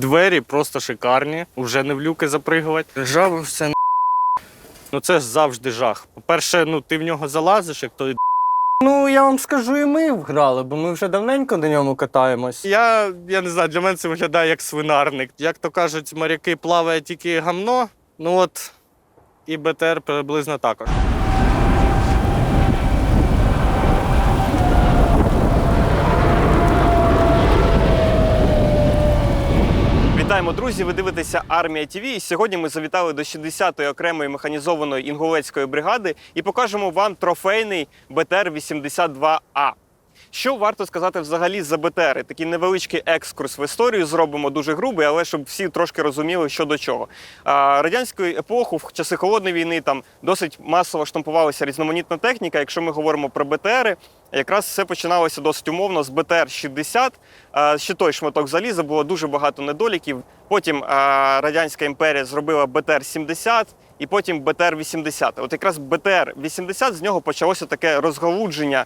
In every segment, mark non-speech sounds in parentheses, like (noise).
Двері просто шикарні, вже не в люки запригувати. Жаби все на. Ну це завжди жах. По-перше, ну ти в нього залазиш, як той. Ну, я вам скажу, і ми вграли, бо ми вже давненько на ньому катаємось. Я, я не знаю, для мене це виглядає як свинарник. Як то кажуть, моряки плаває тільки гамно. Ну от і БТР приблизно також. Вітаємо, друзі! Ви дивитеся Армія ТВ. І сьогодні ми завітали до 60-ї окремої механізованої інгулецької бригади і покажемо вам трофейний БТР-82А. Що варто сказати взагалі за БТРи? Такий невеличкий екскурс в історію зробимо дуже грубий, але щоб всі трошки розуміли, що до чого. Радянську епоху, в часи холодної війни, там досить масово штампувалася різноманітна техніка. Якщо ми говоримо про БТРи, якраз все починалося досить умовно з БТР-60. Ще той шматок заліза було дуже багато недоліків. Потім радянська імперія зробила БТР-70 і потім БТР-80. От якраз БТР-80 з нього почалося таке розгалудження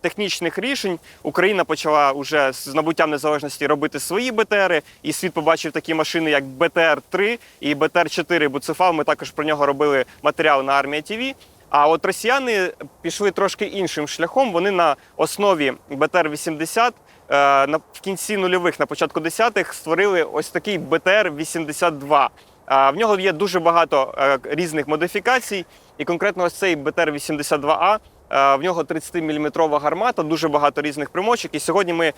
технічних рішень. Україна почала вже з набуттям незалежності робити свої БТРи, і світ побачив такі машини, як БТР-3 і БТР-4 Буцефал. Ми також про нього робили матеріал на армія ТВ. А от росіяни пішли трошки іншим шляхом. Вони на основі БТР-80 е, в кінці нульових, на початку десятих створили ось такий БТР-82. В нього є дуже багато е, різних модифікацій, і конкретно ось цей БТР-82А. е, В нього 30-мм гармата, дуже багато різних примочок. І сьогодні ми е,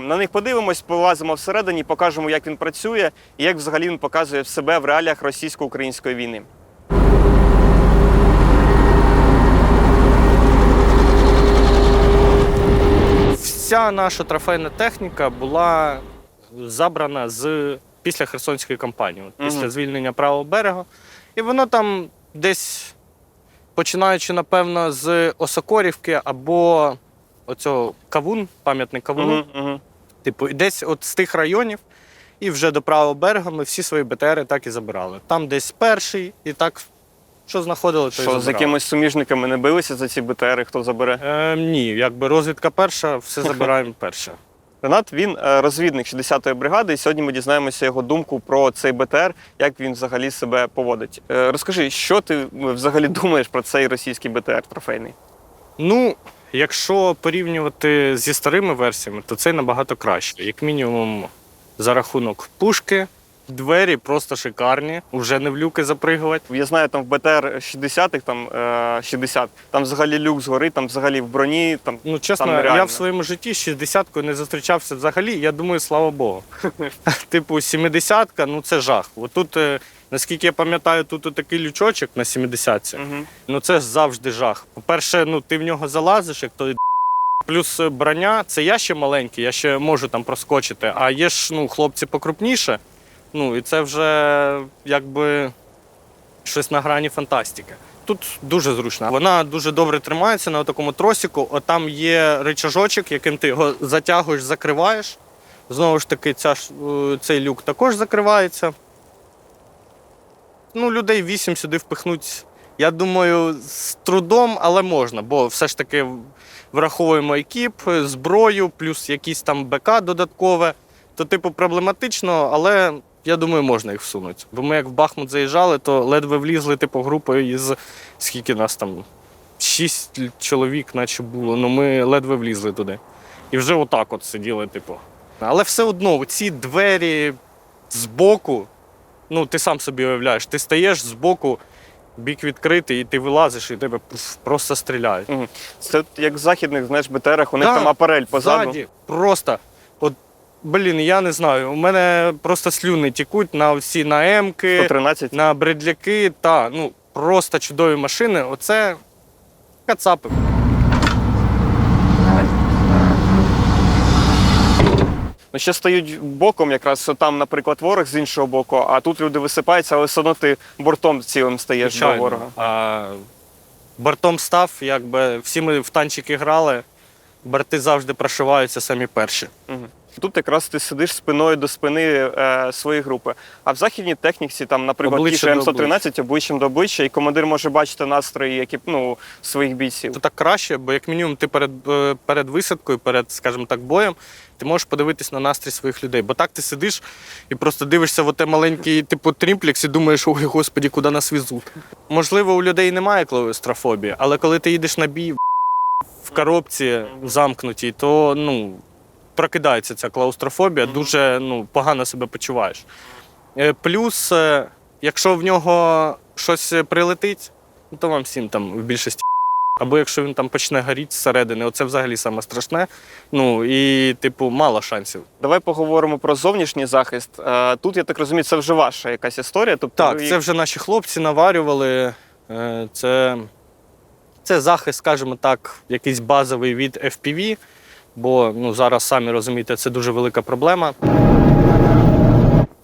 на них подивимось, полазимо всередині, покажемо, як він працює і як взагалі він показує себе в реаліях російсько-української війни. Вся наша трофейна техніка була забрана з після Херсонської кампанії, от, після звільнення правого берега. І воно там десь, починаючи, напевно, з Осокорівки або оцього Кавун, пам'ятник Кавуну, типу, десь от з тих районів, і вже до правого берега ми всі свої БТРи так і забирали. Там десь перший, і так, що знаходили, то і Що з якимись суміжниками не билися за ці БТРи, хто забере? Е, ні, якби розвідка перша, все забираємо перше. Ренат він е, розвідник 60-ї бригади, і сьогодні ми дізнаємося його думку про цей БТР, як він взагалі себе поводить. Е, Розкажи, що ти е, взагалі думаєш про цей російський БТР трофейний? Ну, якщо порівнювати зі старими версіями, то це набагато краще. Як мінімум, за рахунок пушки, двері просто шикарні, вже не в люки запригувати. Я знаю, там в БТР 60-х, там е, 60, там взагалі люк згори, там взагалі в броні. Там Ну, чесно, Там я в своєму житті з 60-кою не зустрічався взагалі. Я думаю, слава Богу. (laughs) типу, 70-ка, ну це жах. Отут, е, наскільки я пам'ятаю, тут такий лючочок на 70-ці. Мгм. Ну це ж завжди жах. По-перше, ну ти в нього залазиш, як той. (laughs) Плюс броня, це я ще маленький, я ще можу там проскочити. А є ж ну, хлопці покрупніше. Ну і це вже якби щось на грані фантастики. Тут дуже зручно. Вона дуже добре тримається на такому тросіку. От там є рычажочок, яким ти його затягуєш, закриваєш. Знову ж таки, ця, е, цей люк також закривається. Ну, людей вісім сюди впихнуть. Я думаю, з трудом, але можна, бо все ж таки враховуємо екіп, зброю, плюс якісь там БК додаткове. То, типу, проблематично, але я думаю, можна їх всунути. Бо ми як в Бахмут заїжджали, то ледве влізли, типу, групою із скільки нас там? Шість чоловік, наче було. Ну ми ледве влізли туди. І вже отак от сиділи, типу. Але все одно, ці двері збоку, ну ти сам собі уявляєш, ти стаєш збоку, бік відкритий, і ти вилазиш, і тебе просто стріляють. Це як в західних, знаєш, БТРах, у них Да, там апарель позаду. Ззаді просто. Блін, я не знаю. У мене просто слюни тікуть на всі на М-ки, 113. на бредляки. Та, ну, просто чудові машини. Оце кацапи. Ну, ще стають боком, якраз там, наприклад, ворог з іншого боку, а тут люди висипаються, але все одно ти бортом цілим стаєш до ворога. А, бортом став, якби всі ми в танчики грали, борти завжди прошиваються самі перші. Мгм. Тут якраз ти сидиш спиною до спини е, своєї групи. А в західній техніці, там, наприклад, ті Обличчя ж М113 обличчям до обличчя, і командир може бачити настрої які, ну, своїх бійців. То так краще, бо як мінімум ти перед, е, перед висадкою, перед, скажімо так, боєм, Ти можеш подивитись на настрій своїх людей. Бо так ти сидиш і просто дивишся в оте маленький, типу, трімплекс і думаєш, ой, господі, куди нас везуть. Можливо, у людей немає клаустрофобії, але коли ти їдеш на бій в коробці замкнутій, то ну, прокидається ця клаустрофобія, дуже ну, погано себе почуваєш. Е, Плюс, е, якщо в нього щось прилетить, ну, то вам всім там в більшості. (laughs) Або якщо він там почне горіти зсередини, оце взагалі саме страшне. Ну і, типу, мало шансів. Давай поговоримо про зовнішній захист. Е, Тут, я так розумію, це вже ваша якась історія. Тобто Так, ви це вже наші хлопці наварювали. Це, це захист, скажімо так, якийсь базовий від FPV, бо ну, зараз самі розумієте, це дуже велика проблема.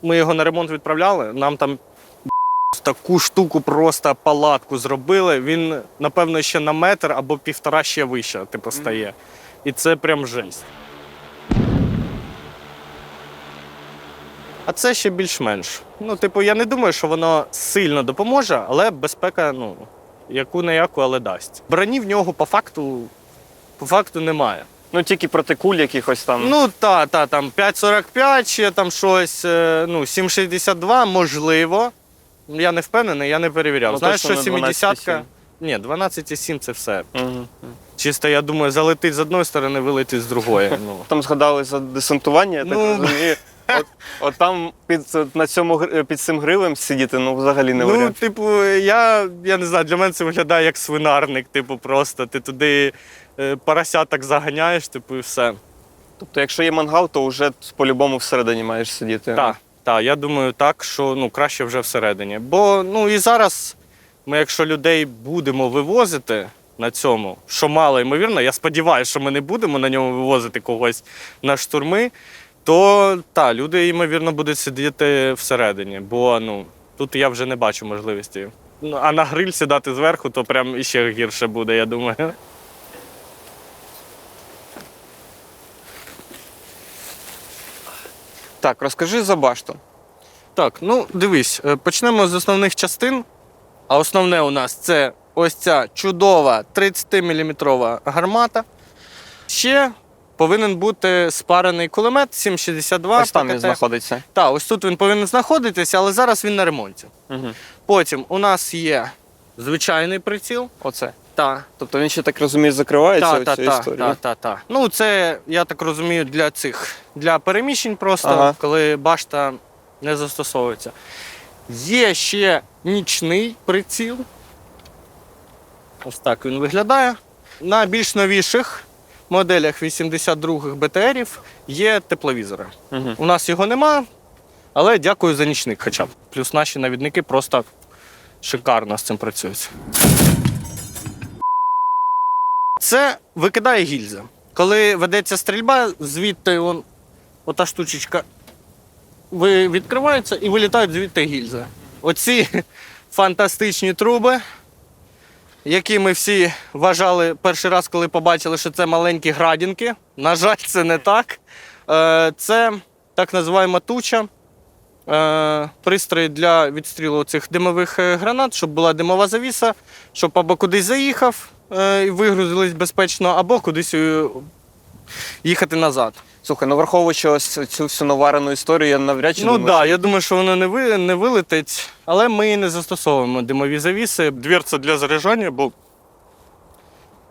Ми його на ремонт відправляли, нам там таку штуку просто палатку зробили. Він, напевно, ще на метр або півтора ще вище, типу, стає. І це прям жесть. А це ще більш-менш. Ну, типу, я не думаю, що воно сильно допоможе, але безпека, ну, яку не яку, але дасть. Броні в нього по факту, по факту немає. Ну тільки проти куль якихось там. Ну, та, та, там 5,45, ще там щось, е, ну, 7,62, можливо. Я не впевнений, я не перевіряв. Ну, Знаєш, точно що не 70-ка. Ні, 12,7 це все. Мгм. Чисто, я думаю, залетить з одної сторони, вилетить з другої. (laughs) Ну. Там згадали за десантування, я так Ну, розумію. От, от там під, на цьому, під цим грилем сидіти, ну взагалі не Ну, типу, я, я не знаю, для мене це виглядає як свинарник, типу, просто ти туди е, поросяток заганяєш, типу, і все. Тобто, якщо є мангал, то вже по-любому всередині маєш сидіти. Так, так, я думаю так, що ну, краще вже всередині. Бо ну і зараз ми, якщо людей будемо вивозити на цьому, що мало ймовірно, я сподіваюся, що ми не будемо на ньому вивозити когось на штурми, то та, люди, ймовірно, будуть сидіти всередині, бо ну, тут я вже не бачу можливості. Ну, а на гриль сідати зверху, то прям іще гірше буде, я думаю. Так, розкажи за башту. Так, ну дивись, е, почнемо з основних частин. А основне у нас це ось ця чудова 30-мм гармата. Ще повинен бути спарений кулемет 7,62. Ось там він знаходиться. Так, ось тут він повинен знаходитися, але зараз він на ремонті. Угу. Потім у нас є звичайний приціл. Оце. Так, Тобто він ще так розумію, закривається та, та, оцю та, історію. та, та, та. Ну, це, я так розумію, для цих для переміщень просто, Ага. коли башта не застосовується. Є ще нічний приціл. Ось так він виглядає. На більш новіших моделях 82-х БТРів є тепловізори. Угу. У нас його нема, але дякую за нічник хоча б. Плюс наші навідники просто шикарно з цим працюють. Це викидає гільза. Коли ведеться стрільба, звідти он, ота штучечка відкривається і вилітають звідти гільзи. Оці (laughs) фантастичні труби, які ми всі вважали перший раз, коли побачили, що це маленькі градінки. На жаль, це не так. Е, Це так називаємо туча. Е, Пристрій для відстрілу цих димових е, гранат, щоб була димова завіса, щоб або кудись заїхав і вигрузились безпечно, або кудись їхати назад. Слухай, ну враховуючи ось цю всю наварену історію, я навряд чи Ну так, думаю, да, я думаю, що воно не, ви, не вилетить, але ми не застосовуємо димові завіси. Дверця для заряджання, бо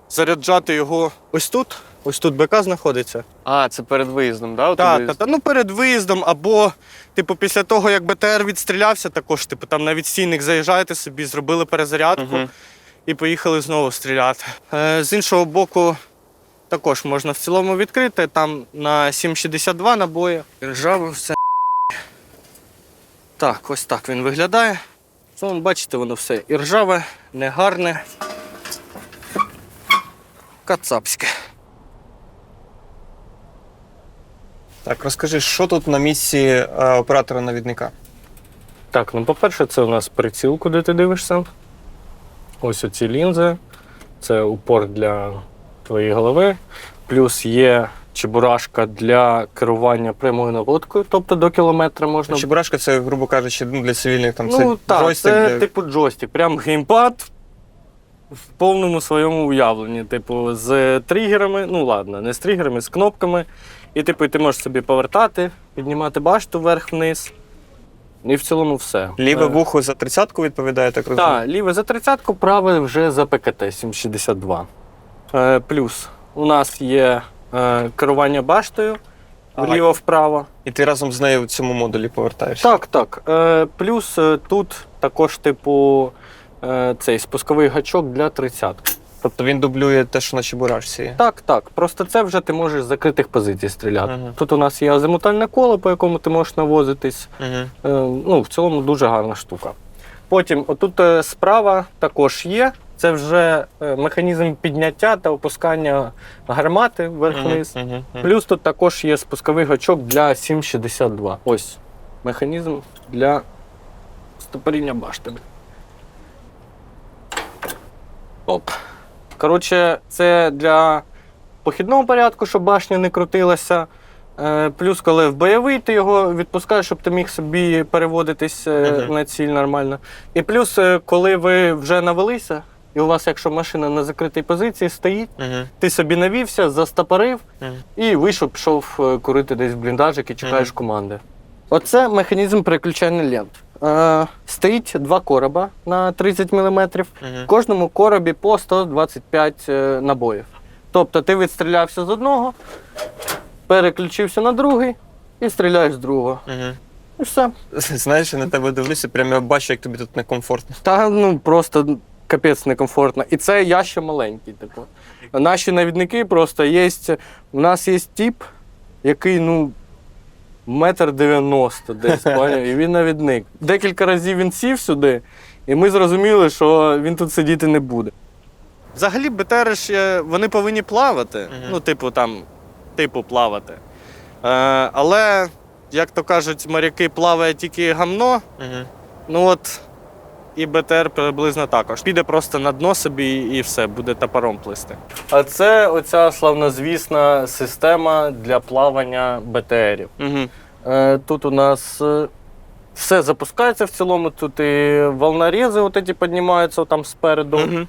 заряджати його ось тут. Ось тут БК знаходиться. А, це перед виїздом, да? Так, та, та, ну перед виїздом, або, типу, після того, як БТР відстрілявся, також, типу, там на відстійник заїжджаєте собі, зробили перезарядку Мгм. і поїхали знову стріляти. Е, з іншого боку, також можна в цілому відкрити. Там на 7,62 набої. Ржаве все. Так, ось так він виглядає. Ну, бачите, воно все і ржаве, негарне. Кацапське. Так, розкажи, що тут на місці е, оператора навідника? Так, ну по-перше, це у нас приціл, куди ти дивишся. Ось оці лінзи. Це упор для твоєї голови. Плюс є чебурашка для керування прямою наводкою, тобто до кілометра можна. Чебурашка це, грубо кажучи, ну, для цивільних там це ну так, джойстик. це для- типу джойстик. Прям геймпад в повному своєму уявленні. Типу, з тригерами, ну ладно, не з тригерами, з кнопками. І типу, ти можеш собі повертати, піднімати башту вверх-вниз. І в цілому все. Ліве Е, вухо за тридцятку відповідає, так розумію? Так, ліве за тридцятку, праве вже за ПКТ 762. Е, плюс у нас є е, керування баштою вліво-вправо. І ти разом з нею в цьому модулі повертаєшся. Так, так. Е, плюс тут також, типу, цей спусковий гачок для тридцятки. Тобто він дублює те, що на чебурашці є. Так, так. Просто це вже ти можеш з закритих позицій стріляти. Ага. Тут у нас є азимутальне коло, по якому ти можеш навозитись. Угу. Ну, в цілому дуже гарна штука. Потім, отут справа також є. Це вже е, механізм підняття та опускання гармати вверх-вниз. Плюс тут також є спусковий гачок для 7,62. Ось механізм для стопоріння башти. Оп. Коротше, це для похідного порядку, щоб башня не крутилася. Е, Плюс, коли в бойовий, ти його відпускаєш, щоб ти міг собі переводитись е, Мгм. на ціль нормально. І плюс, коли ви вже навелися, і у вас, якщо машина на закритій позиції стоїть, Угу. ти собі навівся, застопорив Мгм. і вийшов, пішов е, курити десь в бліндажик і чекаєш Мгм. команди. Оце механізм переключання лент. Е, стоїть два короба на 30 мм. В Угу. кожному коробі по 125 е, набоїв. Тобто ти відстрілявся з одного, переключився на другий і стріляєш з другого. Угу. І все. Знаєш, я на тебе дивлюся, прямо я бачу, як тобі тут некомфортно. Та ну просто капець некомфортно. І це я ще маленький. Типу. Наші навідники просто є. У нас є тип, який, ну, метр дев'яносто десь, (laughs) поняв? І він навідник. Декілька разів він сів сюди, і ми зрозуміли, що він тут сидіти не буде. Взагалі, БТР е, вони повинні плавати. Мгм. Ну, типу, там, типу, плавати. Е, але, як то кажуть, моряки плаває тільки гамно. Угу. Ну от і БТР приблизно також. Піде просто на дно собі і все, буде топором плисти. А це оця славнозвісна система для плавання БТРів. Угу. Тут у нас е, все запускається в цілому. Тут і волнорези от ці піднімаються там спереду. Угу.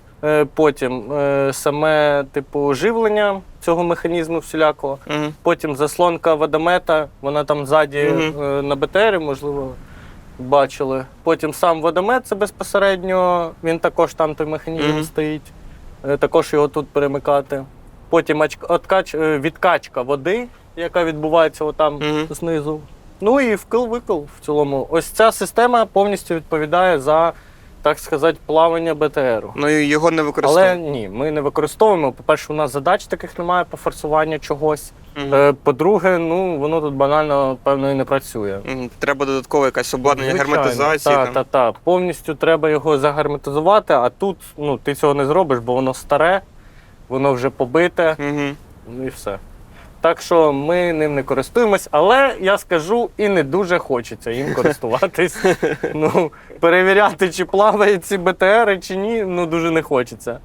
Потім саме типу живлення цього механізму всілякого. Угу. Потім заслонка водомета, вона там ззаді е, на БТРі, можливо, бачили. Потім сам водомет це безпосередньо, він також там той механізм Мгм. стоїть. Е, Також його тут перемикати. Потім откач, е, відкачка води, яка відбувається отам Мгм. знизу. Ну і вкил-викил в цілому. Ось ця система повністю відповідає за, так сказати, плавання БТРу. Ну і його не Але ні, ми не використовуємо. По-перше, у нас задач таких немає по форсуванню чогось. Е, По-друге, ну воно тут банально, певно, і не працює. Треба додаткове якесь обладнання Звичайно, герметизації. Та, там. та, та. Повністю треба його загерметизувати, а тут ну, ти цього не зробиш, бо воно старе, воно вже побите, Мгм. ну і все. Так що ми ним не користуємось, але я скажу, і не дуже хочеться їм користуватись. (laughs) ну, перевіряти, чи плавають ці БТРи, чи ні, ну дуже не хочеться.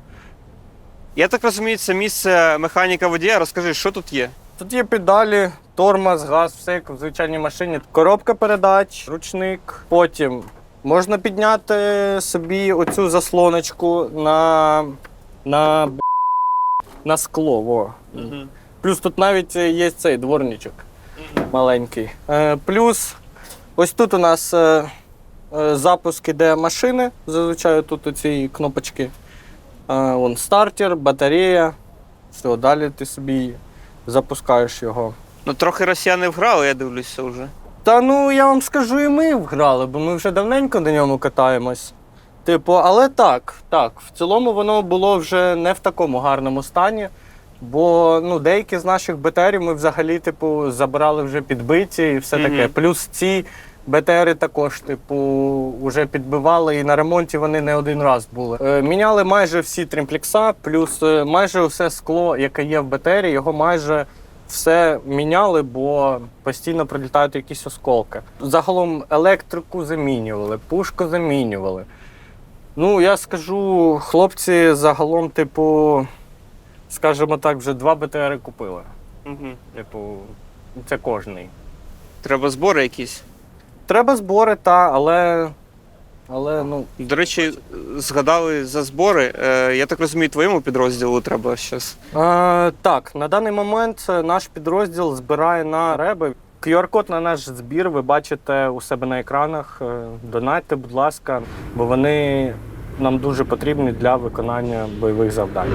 Я так розумію, це місце механіка водія. Розкажи, що тут є? Тут є педалі, тормоз, газ, все як в звичайній машині. Коробка передач, ручник. Потім можна підняти собі оцю заслоночку на, на, на скло. Во. Плюс тут навіть є цей дворничок маленький. Е, плюс ось тут у нас е, е, запуск іде машини. Зазвичай тут оці кнопочки. Е, вон стартер, батарея. Все, далі ти собі запускаєш його. Ну трохи росіяни вграли, я дивлюся вже. Та ну я вам скажу, і ми вграли, бо ми вже давненько на ньому катаємось. Типу, але так, так, в цілому воно було вже не в такому гарному стані. Бо ну, деякі з наших БТРів ми взагалі, типу, забрали вже підбиті і все таке. Мгм. Плюс ці БТРи також, типу, вже підбивали і на ремонті вони не один раз були. Е, міняли майже всі тримплекса, плюс е, майже все скло, яке є в БТРі, його майже все міняли, бо постійно прилітають якісь осколки. Загалом електрику замінювали, пушку замінювали. Ну, я скажу, хлопці загалом, типу, скажімо так, вже два БТРи купили. Угу. Типу, це кожний. Треба збори якісь. Треба збори, та, але Але ну, До речі, згадали за збори. Е, Я так розумію, твоєму підрозділу треба щось. Е, так, на даний момент е, наш підрозділ збирає на реби. QR-код на наш збір ви бачите у себе на екранах. Е, Донайте, будь ласка, бо вони нам дуже потрібні для виконання бойових завдань.